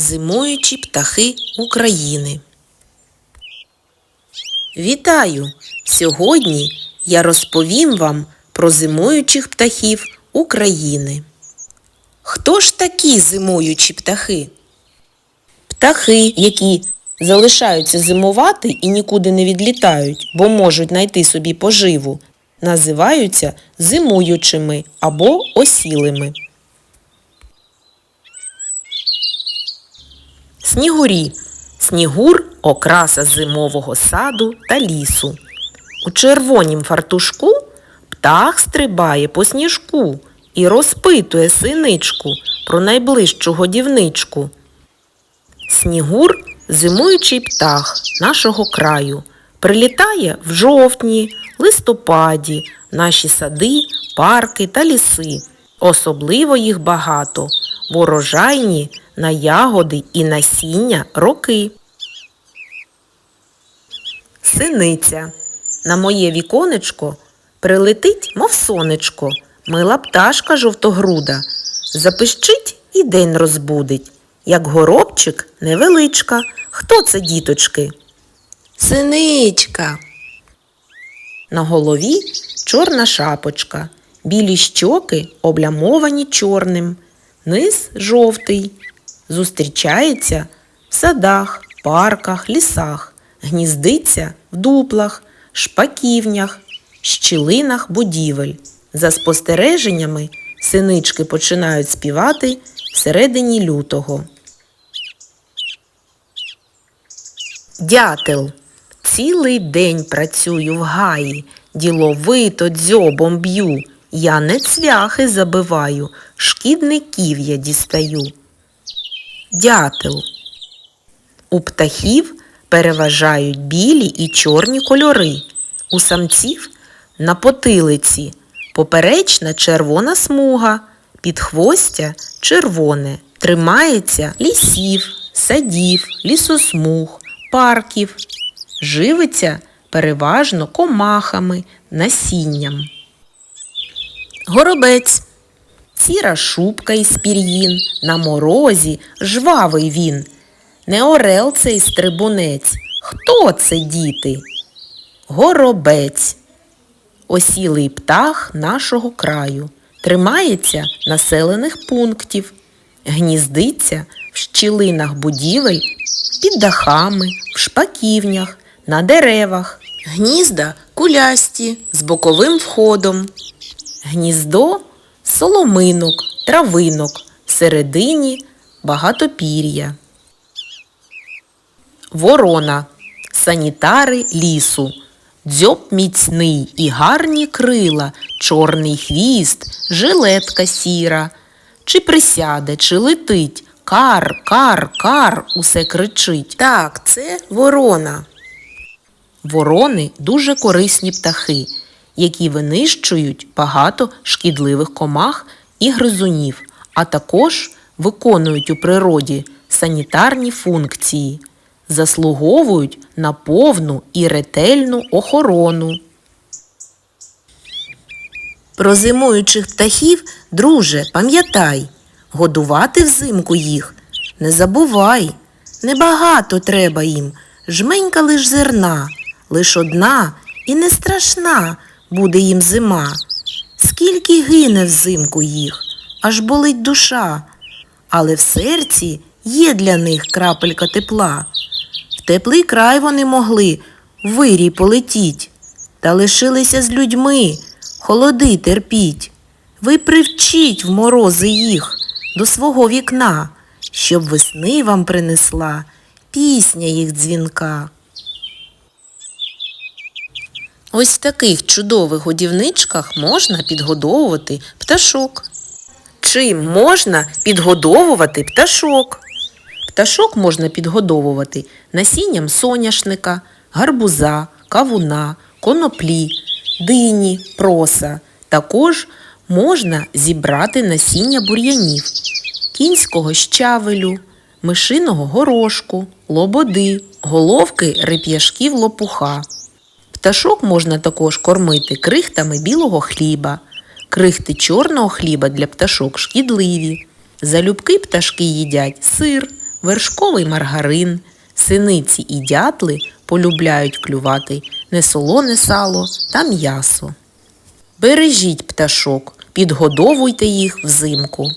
Зимуючі птахи України. Вітаю! Сьогодні я розповім вам про зимуючих птахів України. Хто ж такі зимуючі птахи? Птахи, які залишаються зимувати і нікуди не відлітають, бо можуть знайти собі поживу, називаються зимуючими або осілими. Снігурі. Снігур окраса зимового саду та лісу. У червонім фартушку птах стрибає по сніжку і розпитує синичку про найближчу годівничку. Снігур зимуючий птах нашого краю. Прилітає в жовтні, листопаді, наші сади, парки та ліси. Особливо їх багато, в урожайні на ягоди і насіння роки. Синиця. На моє віконечко прилетить, мов сонечко, мила пташка жовтогруда. Запищить і день розбудить. Як горобчик невеличка. Хто це, діточки? Синичка. На голові чорна шапочка, білі щоки облямовані чорним, низ жовтий. Зустрічається в садах, парках, лісах, гніздиться в дуплах, шпаківнях, щілинах будівель. За спостереженнями синички починають співати всередині лютого. Дятел. Цілий день працюю в гаї, діловито дзьобом б'ю. Я не цвяхи забиваю, шкідників я дістаю. Дятел. У птахів переважають білі і чорні кольори. У самців на потилиці поперечна червона смуга, підхвостя червоне. Тримається лісів, садів, лісосмуг, парків. Живиться переважно комахами, насінням. Горобець. Сіра шубка із пір'їн, на морозі жвавий він. Не орел цей стрибунець. Хто це, діти? Горобець. Осілий птах нашого краю. Тримається населених пунктів. Гніздиться в щілинах будівель, під дахами, в шпаківнях, на деревах. Гнізда кулясті з боковим входом. Гніздо соломинок, травинок, всередині багатопір'я. Ворона. Санітари лісу. Дзьоб міцний і гарні крила, чорний хвіст, жилетка сіра. Чи присяде, чи летить, кар, кар, кар, усе кричить. Так, це ворона. Ворони дуже корисні птахи, які винищують багато шкідливих комах і гризунів, а також виконують у природі санітарні функції, заслуговують на повну і ретельну охорону. Про зимуючих птахів, друже, пам'ятай, годувати взимку їх не забувай. Небагато треба їм, жменька лиш зерна, лиш одна і не страшна буде їм зима. Скільки гине взимку їх, аж болить душа, але в серці є для них крапелька тепла. В теплий край вони могли в вирій полетіть, та лишилися з людьми, холоди терпіть. Ви привчіть в морози їх до свого вікна, щоб весни вам принесла пісня їх дзвінка. Ось в таких чудових годівничках можна підгодовувати пташок. Чим можна підгодовувати пташок? Пташок можна підгодовувати насінням соняшника, гарбуза, кавуна, коноплі, дині, проса. Також можна зібрати насіння бур'янів, кінського щавелю, мишиного горошку, лободи, головки реп'яшків лопуха. Пташок можна також кормити крихтами білого хліба. Крихти чорного хліба для пташок шкідливі. Залюбки пташки їдять сир, вершковий маргарин, синиці і дятли полюбляють клювати несолоне сало та м'ясо. Бережіть пташок, підгодовуйте їх взимку.